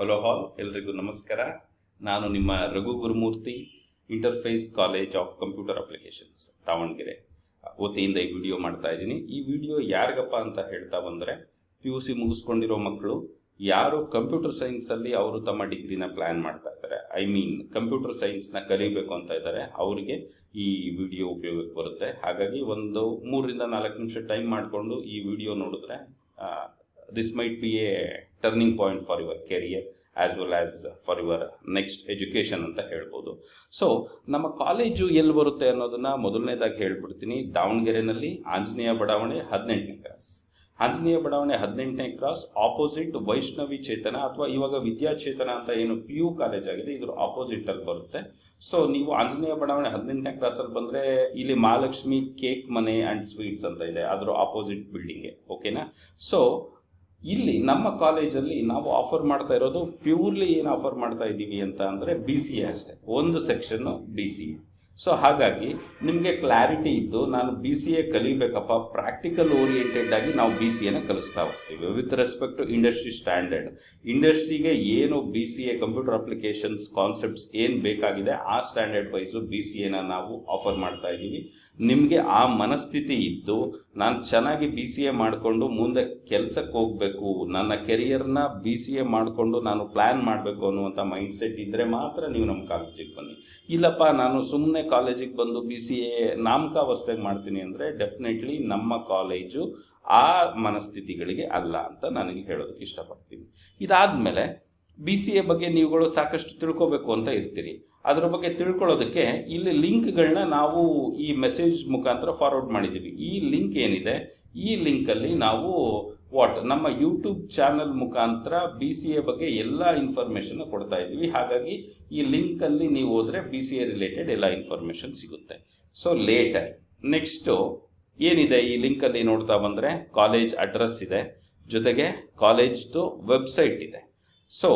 Hello ಹಾಲ್ ಎಲ್ರಿಗೂ ನಮಸ್ಕಾರ. ನಾನು ನಿಮ್ಮ Raghu Gurumurthy interface college of computer applications Davanagere. ವತಿಯಿಂದ ಈ ವಿಡಿಯೋ ಮಾಡ್ತಾ ಇದ್ದೀನಿ. ಈ ವಿಡಿಯೋ ಯಾರಿಗಪ್ಪ ಅಂತ ಹೇಳ್ತಾ ಬಂದರೆ ಪಿ ಯು ಸಿ ಮುಗಿಸ್ಕೊಂಡಿರೋ ಮಕ್ಕಳು, ಯಾರು ಕಂಪ್ಯೂಟರ್ ಸೈನ್ಸಲ್ಲಿ ಅವರು ತಮ್ಮ ಡಿಗ್ರಿನ ಪ್ಲ್ಯಾನ್ ಮಾಡ್ತಾ ಇದ್ದಾರೆ. ಐ ಮೀನ್ ಕಂಪ್ಯೂಟರ್ ಸೈನ್ಸ್ನ ಕಲಿಬೇಕು ಅಂತ ಇದ್ದಾರೆ. ಅವರಿಗೆ ಈ ವಿಡಿಯೋ ಉಪಯೋಗಕ್ಕೆ ಬರುತ್ತೆ. ಹಾಗಾಗಿ ಒಂದು ಮೂರರಿಂದ ನಾಲ್ಕು ನಿಮಿಷ ಟೈಮ್ ಮಾಡಿಕೊಂಡು ಈ ವಿಡಿಯೋ ನೋಡಿದ್ರೆ this might be a turning point for your career as well as for your next education ಅಂತ ಹೇಳ್ಬೋದು. ಸೊ ನಮ್ಮ ಕಾಲೇಜು ಎಲ್ಲಿ ಬರುತ್ತೆ ಅನ್ನೋದನ್ನ ಮೊದಲನೇದಾಗಿ ಹೇಳ್ಬಿಡ್ತೀನಿ. ದಾವಣಗೆರೆನಲ್ಲಿ ಆಂಜನೇಯ ಬಡಾವಣೆ ಹದಿನೆಂಟನೇ ಕ್ರಾಸ್ ಆಂಜನೇಯ ಬಡಾವಣೆ ಹದಿನೆಂಟನೇ ಕ್ರಾಸ್ ಆಪೋಸಿಟ್ ವೈಷ್ಣವಿ ಚೇತನ ಅಥವಾ ಇವಾಗ ವಿದ್ಯಾಚೇತನ ಅಂತ ಏನು ಪಿ ಯು ಕಾಲೇಜ್ ಆಗಿದೆ, ಇದ್ರ ಆಪೋಸಿಟ್ ಅಲ್ಲಿ ಬರುತ್ತೆ. ಸೊ ನೀವು ಆಂಜನೇಯ ಬಡಾವಣೆ ಹದಿನೆಂಟನೇ ಕ್ರಾಸ್ ಬಂದರೆ ಇಲ್ಲಿ ಮಹಾಲಕ್ಷ್ಮಿ ಕೇಕ್ ಮನೆ ಅಂಡ್ ಸ್ವೀಟ್ಸ್ ಅಂತ ಇದೆ, ಅದರ ಆಪೋಸಿಟ್ ಬಿಲ್ಡಿಂಗೆ ಓಕೆನಾ ಸೊ ಇಲ್ಲಿ ನಮ್ಮ ಕಾಲೇಜಲ್ಲಿ ನಾವು ಆಫರ್ ಮಾಡ್ತಾ ಇರೋದು ಪ್ಯೂರ್ಲಿ ಏನು ಆಫರ್ ಮಾಡ್ತಾ ಇದ್ದೀವಿ ಅಂತ ಅಂದರೆ ಬಿ ಸಿ ಅಷ್ಟೇ. ಒಂದು section B C A so ಹಾಗಾಗಿ ನಿಮಗೆ ಕ್ಲಾರಿಟಿ ಇದ್ದು ನಾನು ಬಿ ಸಿ ಎ ಕಲಿಬೇಕಪ್ಪ. ಪ್ರಾಕ್ಟಿಕಲ್ ಓರಿಯೆಂಟೆಡ್ ಆಗಿ ನಾವು ಬಿ ಸಿ ಎನ ಕಲಿಸ್ತಾ ಹೋಗ್ತೀವಿ. With respect to industry standard ಇಂಡಸ್ಟ್ರಿಗೆ ಏನು B C A computer applications concepts ಏನು ಬೇಕಾಗಿದೆ, ಆ ಸ್ಟ್ಯಾಂಡರ್ಡ್ ವೈಸು ಬಿ ಸಿ ಎನ ನಾವು ಆಫರ್ ಮಾಡ್ತಾ ಇದ್ದೀವಿ. ನಿಮಗೆ ಆ ಮನಸ್ಥಿತಿ ಇದ್ದು ನಾನು ಚೆನ್ನಾಗಿ ಬಿ ಸಿ ಎ ಮಾಡಿಕೊಂಡು ಮುಂದೆ ಕೆಲಸಕ್ಕೆ ಹೋಗಬೇಕು, ನನ್ನ ಕೆರಿಯರ್ನ ಬಿ ಸಿ ಎ ಮಾಡಿಕೊಂಡು ನಾನು ಪ್ಲ್ಯಾನ್ ಮಾಡಬೇಕು ಅನ್ನುವಂಥ ಮೈಂಡ್ ಸೆಟ್ ಇದ್ದರೆ ಮಾತ್ರ ನೀವು ನಮ್ಮ ಕಾಲೇಜಿಗೆ ಬನ್ನಿ. ಇಲ್ಲಪ್ಪ, ನಾನು ಸುಮ್ಮನೆ ಕಾಲೇಜಿಗೆ ಬಂದು ಬಿ ಸಿ ಎ ನಾಮಕಾವಸ್ಥೆಗೆ ಮಾಡ್ತೀನಿ ಅಂದರೆ ಡೆಫಿನೆಟ್ಲಿ ನಮ್ಮ ಕಾಲೇಜು ಆ ಮನಸ್ಥಿತಿಗಳಿಗೆ ಅಲ್ಲ ಅಂತ ನನಗೆ ಹೇಳೋದಕ್ಕೆ ಇಷ್ಟಪಡ್ತೀನಿ. ಇದಾದಮೇಲೆ ಬಿ ಸಿ ಎ ಬಗ್ಗೆ ನೀವುಗಳು ಸಾಕಷ್ಟು ತಿಳ್ಕೋಬೇಕು ಅಂತ ಇರ್ತೀರಿ. ಅದರ ಬಗ್ಗೆ ತಿಳ್ಕೊಳ್ಳೋದಕ್ಕೆ ಇಲ್ಲಿ ಲಿಂಕ್ಗಳನ್ನ ನಾವು ಈ ಮೆಸೇಜ್ ಮುಖಾಂತರ ಫಾರ್ವರ್ಡ್ ಮಾಡಿದ್ದೀವಿ. ಈ ಲಿಂಕ್ ಏನಿದೆ? ಈ ಲಿಂಕಲ್ಲಿ ನಾವು ವಾಟ್ ನಮ್ಮ ಯೂಟ್ಯೂಬ್ ಚಾನಲ್ ಮುಖಾಂತರ ಬಿ ಸಿ ಎ ಬಗ್ಗೆ ಎಲ್ಲ ಇನ್ಫಾರ್ಮೇಷನ್ ಕೊಡ್ತಾ ಇದ್ದೀವಿ. ಹಾಗಾಗಿ ಈ ಲಿಂಕಲ್ಲಿ ನೀವು ಹೋದರೆ ಬಿ ಸಿ ಎ ರಿಲೇಟೆಡ್ ಎಲ್ಲ ಇನ್ಫಾರ್ಮೇಷನ್ ಸಿಗುತ್ತೆ. ಸೊ ಲೇಟರ್ ನೆಕ್ಸ್ಟು ಏನಿದೆ ಈ ಲಿಂಕಲ್ಲಿ ನೋಡ್ತಾ ಬಂದರೆ ಕಾಲೇಜ್ ಅಡ್ರೆಸ್ ಇದೆ. ಜೊತೆಗೆ ಕಾಲೇಜ್ದು ವೆಬ್ಸೈಟ್ ಇದೆ. So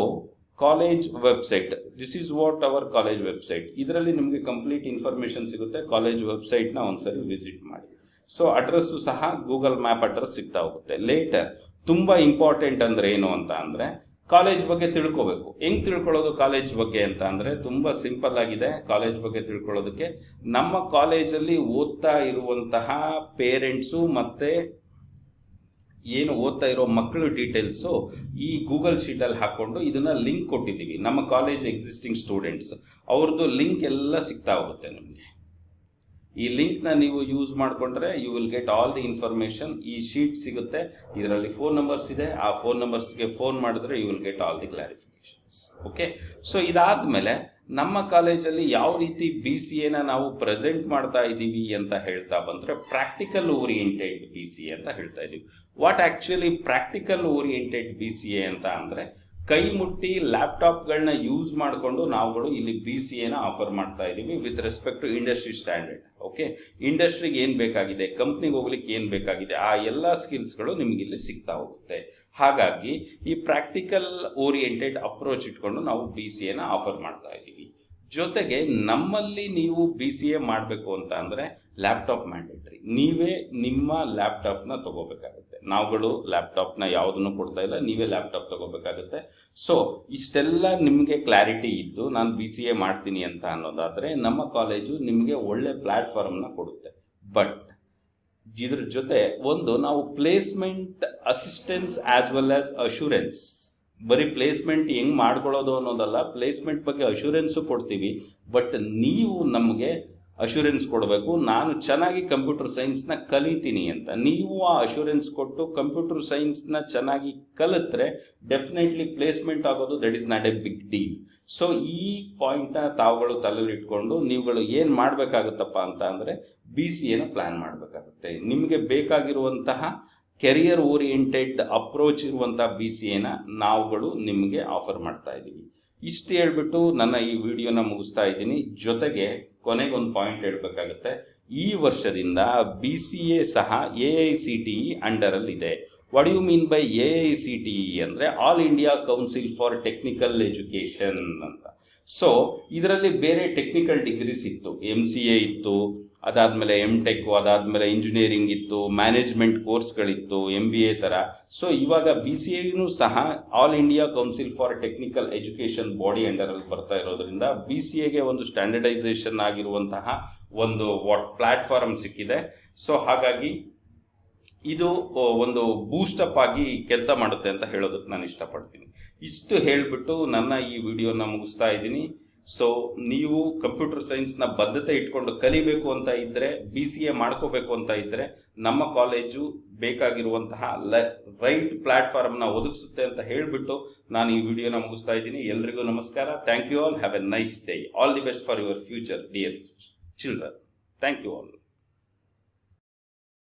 college website this is what our college website ಇದರಲ್ಲಿ ನಿಮಗೆ ಕಂಪ್ಲೀಟ್ ಇನ್ಫಾರ್ಮೇಷನ್ ಸಿಗುತ್ತೆ. ಕಾಲೇಜ್ ವೆಬ್ಸೈಟ್ನ ಒಂದ್ಸರಿ ವಿಸಿಟ್ ಮಾಡಿ. ಸೊ ಅಡ್ರೆಸ್ಸು ಸಹ ಗೂಗಲ್ ಮ್ಯಾಪ್ ಅಡ್ರೆಸ್ ಸಿಗ್ತಾ ಹೋಗುತ್ತೆ. ಲೇಟರ್ ತುಂಬ ಇಂಪಾರ್ಟೆಂಟ್ ಅಂದರೆ ಏನು ಅಂತ ಅಂದರೆ ಕಾಲೇಜ್ ಬಗ್ಗೆ ತಿಳ್ಕೋಬೇಕು. ಹೆಂಗ್ ತಿಳ್ಕೊಳ್ಳೋದು ಕಾಲೇಜ್ ಬಗ್ಗೆ ಅಂತ ಅಂದರೆ, ತುಂಬ ಸಿಂಪಲ್ ಆಗಿದೆ. ಕಾಲೇಜ್ ಬಗ್ಗೆ ತಿಳ್ಕೊಳ್ಳೋದಕ್ಕೆ ನಮ್ಮ ಕಾಲೇಜಲ್ಲಿ ಓದ್ತಾ ಇರುವಂತಹ ಪೇರೆಂಟ್ಸು ಮತ್ತು ಏನು ಓದ್ತಾ ಇರೋ ಮಕ್ಕಳು ಡೀಟೇಲ್ಸು ಈ ಗೂಗಲ್ ಶೀಟಲ್ಲಿ ಹಾಕ್ಕೊಂಡು ಇದನ್ನ ಲಿಂಕ್ ಕೊಟ್ಟಿದ್ದೀವಿ. ನಮ್ಮ ಕಾಲೇಜ್ ಎಕ್ಸಿಸ್ಟಿಂಗ್ ಸ್ಟೂಡೆಂಟ್ಸ್ ಅವ್ರದ್ದು ಲಿಂಕ್ ಎಲ್ಲ ಸಿಗ್ತಾ ಹೋಗುತ್ತೆ ನಿಮಗೆ. ಈ ಲಿಂಕ್ನ ನೀವು ಯೂಸ್ ಮಾಡಿಕೊಂಡ್ರೆ you will get all the information ಈ ಶೀಟ್ ಸಿಗುತ್ತೆ. ಇದರಲ್ಲಿ ಫೋನ್ ನಂಬರ್ಸ್ ಇದೆ. ಆ ಫೋನ್ ನಂಬರ್ಸ್ಗೆ ಫೋನ್ ಮಾಡಿದ್ರೆ you will get all the clarifications okay so ಇದಾದ್ಮೇಲೆ ನಮ್ಮ ಕಾಲೇಜಲ್ಲಿ ಯಾವ ರೀತಿ ಬಿ ಸಿ ಎನ ನಾವು ಪ್ರೆಸೆಂಟ್ ಮಾಡ್ತಾ ಇದ್ದೀವಿ ಅಂತ ಹೇಳ್ತಾ ಬಂದರೆ practical oriented B C A ಅಂತ ಹೇಳ್ತಾ ಇದ್ದೀವಿ. What actually practical oriented B C A ಅಂತ ಅಂದರೆ ಕೈ ಮುಟ್ಟಿ ಲ್ಯಾಪ್ಟಾಪ್ಗಳನ್ನ ಯೂಸ್ ಮಾಡಿಕೊಂಡು ನಾವುಗಳು ಇಲ್ಲಿ ಬಿ ಸಿ ಎನ ಆಫರ್ ಮಾಡ್ತಾ ಇದ್ದೀವಿ with respect to industry standard, okay? ಇಂಡಸ್ಟ್ರಿಗೆ ಏನು ಬೇಕಾಗಿದೆ, ಕಂಪ್ನಿಗೆ ಹೋಗ್ಲಿಕ್ಕೆ ಏನು ಬೇಕಾಗಿದೆ, ಆ ಎಲ್ಲ ಸ್ಕಿಲ್ಸ್ಗಳು ನಿಮಗೆ ಇಲ್ಲಿ ಸಿಗ್ತಾ ಹೋಗುತ್ತೆ. ಹಾಗಾಗಿ ಈ ಪ್ರಾಕ್ಟಿಕಲ್ ಓರಿಯೆಂಟೆಡ್ ಅಪ್ರೋಚ್ ಇಟ್ಕೊಂಡು ನಾವು ಬಿ ಸಿ ಎನ ಆಫರ್ ಮಾಡ್ತಾ ಇದ್ದೀವಿ. ಜೊತೆಗೆ ನಮ್ಮಲ್ಲಿ ನೀವು ಬಿ ಸಿ ಎ ಮಾಡಬೇಕು ಅಂತ ಅಂದರೆ ಲ್ಯಾಪ್ಟಾಪ್ ಮ್ಯಾಂಡೇಟ್ರಿ. ನೀವೇ ನಿಮ್ಮ ಲ್ಯಾಪ್ಟಾಪ್ನ ತಗೋಬೇಕಾಗುತ್ತೆ. ನಾವುಗಳು ಲ್ಯಾಪ್ಟಾಪ್ನ ಯಾವುದನ್ನು ಕೊಡ್ತಾ ಇಲ್ಲ, ನೀವೇ ಲ್ಯಾಪ್ಟಾಪ್ ತಗೋಬೇಕಾಗುತ್ತೆ. ಸೊ ಇಷ್ಟೆಲ್ಲ ನಿಮಗೆ ಕ್ಲಾರಿಟಿ ಇದ್ದು ನಾನು ಬಿ ಸಿ ಎ ಮಾಡ್ತೀನಿ ಅಂತ ಅನ್ನೋದಾದರೆ ನಮ್ಮ ಕಾಲೇಜು ನಿಮಗೆ ಒಳ್ಳೆ ಪ್ಲ್ಯಾಟ್ಫಾರ್ಮ್ನ ಕೊಡುತ್ತೆ. ಬಟ್ ಇದ್ರ ಜೊತೆ ಒಂದು ನಾವು placement assistance as well as assurance ಬರೀ ಪ್ಲೇಸ್ಮೆಂಟ್ ಹೆಂಗೆ ಮಾಡ್ಕೊಳ್ಳೋದು ಅನ್ನೋದಲ್ಲ ಪ್ಲೇಸ್ಮೆಂಟ್ ಬಗ್ಗೆ ಅಶೂರೆನ್ಸು ಕೊಡ್ತೀವಿ. ಬಟ್ ನೀವು ನಮಗೆ ಅಶೂರೆನ್ಸ್ ಕೊಡಬೇಕು. ನಾನು ಚೆನ್ನಾಗಿ ಕಂಪ್ಯೂಟರ್ ಸೈನ್ಸ್ನ ಕಲಿತೀನಿ ಅಂತ. ನೀವು ಆ ಅಶ್ಯೂರೆನ್ಸ್ ಕೊಟ್ಟು ಕಂಪ್ಯೂಟರ್ ಸೈನ್ಸ್ನ ಚೆನ್ನಾಗಿ ಕಲಿತ್ರೆ ಡೆಫಿನೆಟ್ಲಿ ಪ್ಲೇಸ್ಮೆಂಟ್ ಆಗೋದು that is not a big deal so ಈ ಪಾಯಿಂಟ್ನ ತಾವುಗಳು ತಲೆಯಲ್ಲಿ ಇಟ್ಕೊಂಡು ನೀವುಗಳು ಏನು ಮಾಡಬೇಕಾಗುತ್ತಪ್ಪ ಅಂತ ಅಂದರೆ ಬಿ ಸಿ ಎನ ಪ್ಲ್ಯಾನ್ ಮಾಡಬೇಕಾಗುತ್ತೆ. ನಿಮಗೆ ಬೇಕಾಗಿರುವಂತಹ ಕೆರಿಯರ್ ಓರಿಯೆಂಟೆಡ್ ಅಪ್ರೋಚ್ ಇರುವಂಥ ಬಿ ಸಿ ಎನ ನಾವುಗಳು ನಿಮಗೆ ಆಫರ್ ಮಾಡ್ತಾ ಇದ್ದೀವಿ. ಇಷ್ಟು ಹೇಳ್ಬಿಟ್ಟು ನನ್ನ ಈ ವಿಡಿಯೋನ ಮುಗಿಸ್ತಾ ಇದ್ದೀನಿ. ಜೊತೆಗೆ ಕೊನೆಗೊಂದು ಪಾಯಿಂಟ್ ಹೇಳಬೇಕಾಗುತ್ತೆ. ಈ ವರ್ಷದಿಂದ ಬಿ ಸಿ ಎ ಸಹ A I C T E ಅಂಡರಲ್ಲಿದೆ. What you mean by A I C T E ಅಂದರೆ all India council for technical education ಅಂತ. ಸೊ ಇದರಲ್ಲಿ ಬೇರೆ ಟೆಕ್ನಿಕಲ್ ಡಿಗ್ರೀಸ್ ಇತ್ತು. ಎಂ ಸಿ ಎ ಇತ್ತು, ಅದಾದಮೇಲೆ ಎಂ ಟೆಕ್ ಅದಾದಮೇಲೆ engineering ಇತ್ತು ಮ್ಯಾನೇಜ್ಮೆಂಟ್ ಕೋರ್ಸ್ಗಳಿತ್ತು ಎಂ ಬಿ ಎ ಥರ ಸೊ ಇವಾಗ ಬಿ ಸಿ ಎನೂ ಸಹ all India council for technical education body ಅಂಡರಲ್ಲಿ ಬರ್ತಾ ಇರೋದ್ರಿಂದ ಬಿ ಸಿ ಎಗೆ ಒಂದು ಸ್ಟ್ಯಾಂಡರ್ಡೈಸೇಷನ್ ಆಗಿರುವಂತಹ ಒಂದು ವಾಟ್ ಪ್ಲಾಟ್ಫಾರ್ಮ್ ಸಿಕ್ಕಿದೆ. ಸೊ ಹಾಗಾಗಿ ಇದು ಒಂದು ಬೂಸ್ಟಪ್ ಆಗಿ ಕೆಲಸ ಮಾಡುತ್ತೆ ಅಂತ ಹೇಳೋದಕ್ಕೆ ನಾನು ಇಷ್ಟಪಡ್ತೀನಿ. ಇಷ್ಟು ಹೇಳಿಬಿಟ್ಟು ನನ್ನ ಈ ವಿಡಿಯೋನ ಮುಗಿಸ್ತಾ ಇದ್ದೀನಿ. ಸೊ ನೀವು ಕಂಪ್ಯೂಟರ್ ಸೈನ್ಸ್ನ ಬದ್ಧತೆ ಇಟ್ಕೊಂಡು ಕಲಿಬೇಕು ಅಂತ ಇದ್ದರೆ ಬಿ ಸಿ ಎ ಮಾಡ್ಕೋಬೇಕು ಅಂತ ಇದ್ದರೆ ನಮ್ಮ ಕಾಲೇಜು ಬೇಕಾಗಿರುವಂತಹ ಲ ರೈಟ್ ಪ್ಲ್ಯಾಟ್ಫಾರ್ಮ್ನ ಒದಗಿಸುತ್ತೆ ಅಂತ ಹೇಳಿಬಿಟ್ಟು ನಾನು ಈ ವಿಡಿಯೋನ ಮುಗಿಸ್ತಾ ಇದ್ದೀನಿ. ಎಲ್ರಿಗೂ ನಮಸ್ಕಾರ. Thank you all have a nice day all the best for your future dear children thank you all